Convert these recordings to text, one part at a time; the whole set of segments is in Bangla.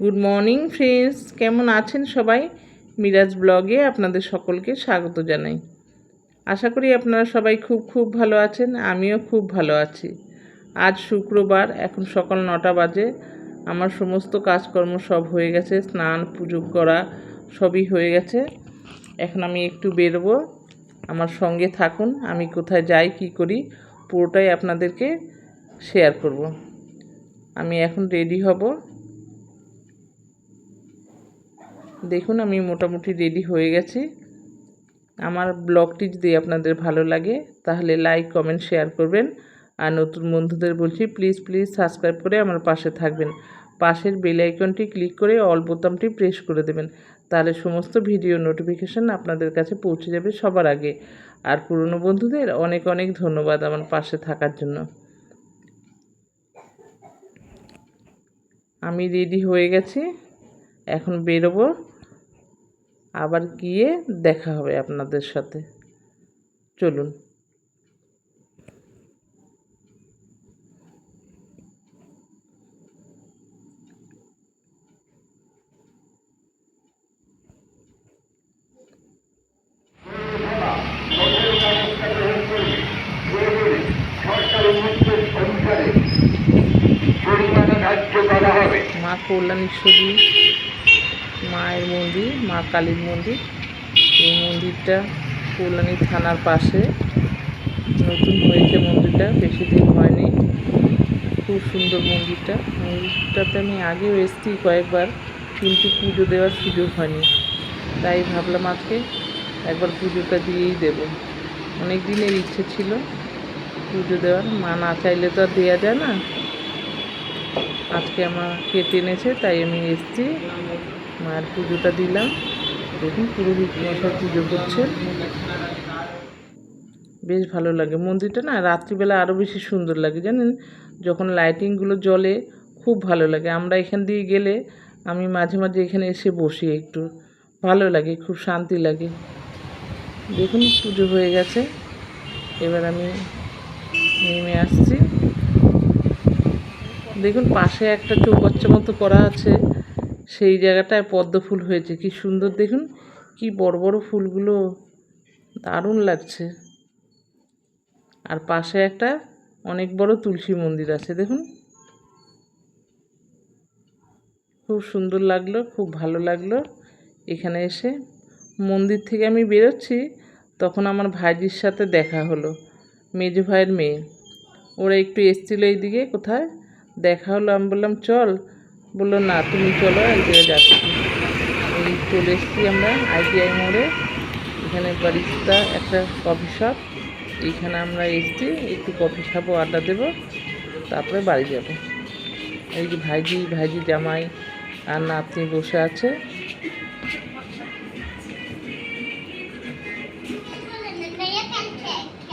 গুড মর্নিং ফ্রেন্ডস কেমন আছেন সবাই? মিরাজ ব্লগে আপনাদের সকলকে স্বাগত জানাই। আশা করি আপনারা সবাই খুব খুব ভালো আছেন, আমিও খুব ভালো আছি। আজ শুক্রবার, এখন সকাল নটা বাজে। আমার সমস্ত কাজকর্ম সব হয়ে গেছে, স্নান, পুজো করা সবই হয়ে গেছে। এখন আমি একটু বেরোবো। আমার সঙ্গে থাকুন, আমি কোথায় যাই, কি করি, পুরোটাই আপনাদেরকে শেয়ার করব। আমি এখন রেডি হব। দেখুন, আমি মোটামুটি রেডি হয়ে গেছি। আমার ব্লগটি যদি আপনাদের ভালো লাগে, তাহলে লাইক কমেন্ট শেয়ার করবেন। আর নতুন বন্ধুদের বলছি প্লিজ প্লিজ সাবস্ক্রাইব করে আমার পাশে থাকবেন। পাশের বেল আইকনটি ক্লিক করে অল বোতামটি প্রেস করে দেবেন। তাহলে সমস্ত ভিডিও নোটিফিকেশান আপনাদের কাছে পৌঁছে যাবে সবার আগে। আর পুরনো বন্ধুদের অনেক অনেক ধন্যবাদ আমার পাশে থাকার জন্য। আমি রেডি হয়ে গেছি। এখন বেরোবো। আবার গিয়ে দেখা হবে আপনাদের সাথে। চলুন। মা কল্যাণেশ্বরী মায়ের মন্দির, মা কালীর মন্দির। এই মন্দিরটা কল্যাণী থানার পাশে। নতুন হয়েছে মন্দিরটা বেশি দিন হয়নি। খুব সুন্দর মন্দিরটা। মন্দিরটাতে আমি আগেও এসেছি কয়েকবার, কিন্তু পুজো দেওয়ার সুযোগ হয়নি। তাই ভাবলাম আজকে একবার পুজোটা দিয়েই দেব। অনেক দিনের ইচ্ছে ছিল পুজো দেওয়ার। মা না চাইলে তো আর দেওয়া যায় না। আজকে আমাকে টেনেছে, তাই আমি এসেছি। মায়ের পুজোটা দিলাম। দেখুন, পুরোহিত মশাই পুজো করছে বেশ ভালো লাগে। মন্দিরটা না রাত্রিবেলা আরও বেশি সুন্দর লাগে, জানেন? যখন লাইটিংগুলো জ্বলে, খুব ভালো লাগে। আমরা এখান দিয়ে গেলে আমি মাঝে মাঝে এখানে এসে বসি একটু। ভালো লাগে, খুব শান্তি লাগে। দেখুন, পুজো হয়ে গেছে। এবার আমি নেমে আসছি। দেখুন, পাশে একটা চৌবাচ্চা মতো করা আছে। সেই জায়গাটায় পদ্ম ফুল হয়েছে। কি সুন্দর দেখুন, কি বড় বড় ফুলগুলো। দারুণ লাগছে। আর পাশে একটা অনেক বড় তুলসী মন্দির আছে, দেখুন। খুব সুন্দর লাগল, খুব ভালো লাগল। এখানে এসে মন্দির থেকে আমি বেরোচ্ছি, তখন আমার ভাইজির সাথে দেখা হলো, মেজো ভাইয়ের মেয়ে। ওরা একটু এসেছিল এইদিকে কোথায়? দেখা হলো, আমি বললাম, চল বলল, না, তুমি চলো এক জায়গায় যাচ্ছি। এই চলে এসেছি আমরা আইটিআই মোড়ে। এখানে বারিস্তা, একটা কফি শপ। এইখানে আমরা এসেছি, একটু কফি শপও আড্ডা দেবো, তারপরে বাড়ি যাব। এই যে ভাইজি ভাইজি জামাই আর নাতনি বসে আছে।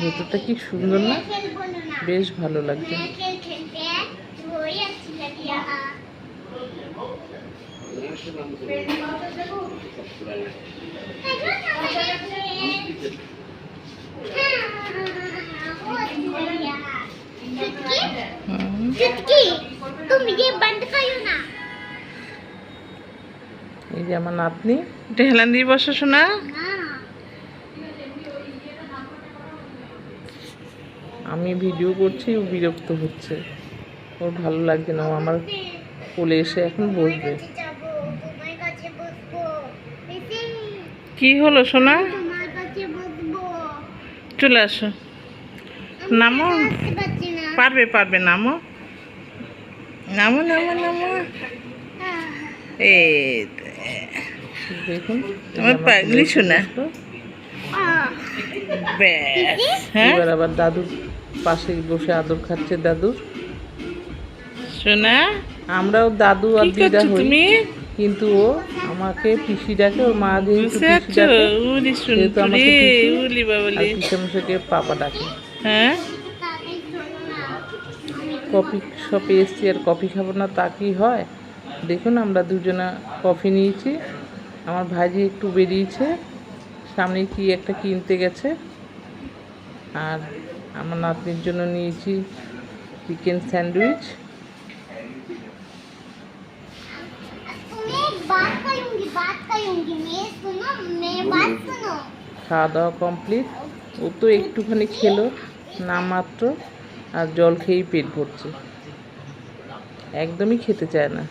ভেতরটা কি সুন্দর না? বেশ ভালো লাগছে। এই যে আমার নাতনি, এটা হেলান দিয়ে বসো শোনা আমি ভিডিও করছি, ও বিরক্ত হচ্ছে। ওর ভালো লাগছে না আমার কোলে এসে এখন বসবে যাব তোমার কাছে বসবো বেশি কি হলো সোনা? তোমার চলে আসো। নামো। পারবে পারবে নামো। নামো নামো নামো। এই দেখুন আমার পাগলি হ্যাঁ? এবার আবার দাদুর পাশে বসে আদর খাচ্ছে দাদুর শোনা আমরাও দাদু আর দিদা হই। কিন্তু ও আমাকে পিসি ডাকে ওর মা দিয়ে পিসি ডাকে সেহেতু আমাকে পিসি আর পিসামশাকে পাপা ডাকে। হ্যাঁ? কফি শপে এসছি আর কফি খাব না তা কি হয়? দেখুন আমরা দুজনা কফি নিয়েছি। আমার ভাইজি একটু বেরিয়েছে। সামনে কি একটা কিনতে গেছে। আর আমার নাতনির জন্য নিয়েছি চিকেন স্যান্ডউইচ। খাওয়া দাওয়া কমপ্লিট ও তো একটুখানি খেলো, না মাত্র, আর জল খেয়েই পেট ভরছে। একদমই খেতে চায় না।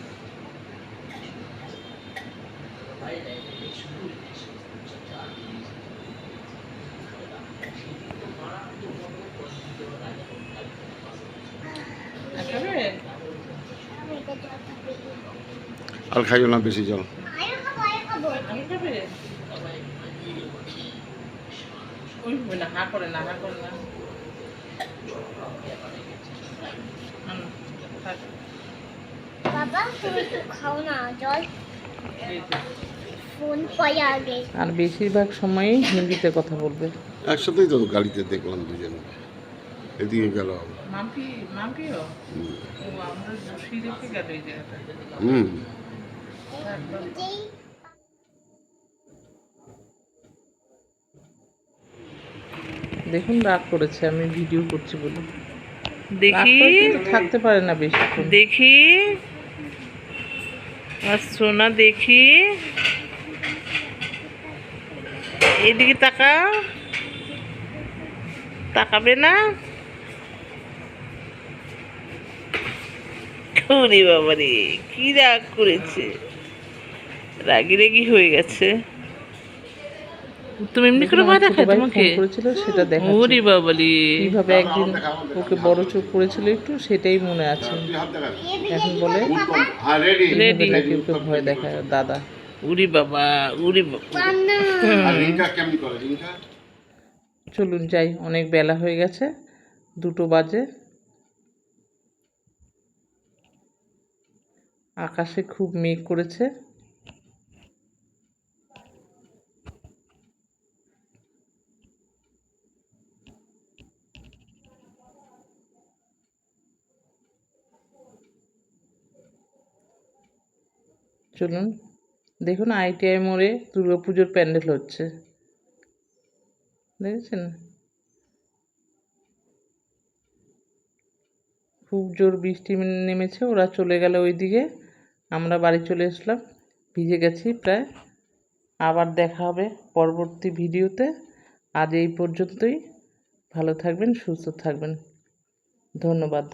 আর খাইও না বেশি জল। না হা করে না হা করে না বাবা তুমি খাও না জল। ফোন পাই আগে। আর বেশিরভাগ সময়ই হিন্দিতে কথা বলবে। একসাথেই তো গাড়িতে দেখলাম দুজনে। এদিকে গেল। হুম। ও আমরা জুসি রেখে গেল এই জায়গাটা হুম যেই দেখুন রাগ করেছে আমি ভিডিও করছি বলে। দেখি। থাকতে পারে না বেশিক্ষণ। দেখি। আর সোনা দেখি। এদিকে তাকা তাকাবে না? বাবা রে কি রাগ করেছে। রাগি রাগি হয়ে গেছে। তুমি এমনি করে ভয় দেখায় তোমাকে? করেছিল সেটা দেখা ওরে বাবা রে কীভাবে একদিন ওকে বড় চোখ করেছিল একটু সেটাই মনে আছে। এখন বলে রেডি ওকে ভয় দেখায় দাদা। উরি বাবা উরি চলুন যাই অনেক বেলা হয়ে গেছে দুটো বাজে। আকাশে খুব মেঘ করেছে। চলুন, দেখুন আইটিআই মোড়ে দুর্গাপুজোর প্যান্ডেল হচ্ছে। দেখেছেন? খুব জোর বৃষ্টি নেমেছে, ওরা চলে গেল ওইদিকে। আমরা বাড়ি চলে আসলাম ভিজে গেছি প্রায়। আবার দেখা হবে পরবর্তী ভিডিওতে। আজ এই পর্যন্তই। ভালো থাকবেন, সুস্থ থাকবেন। ধন্যবাদ।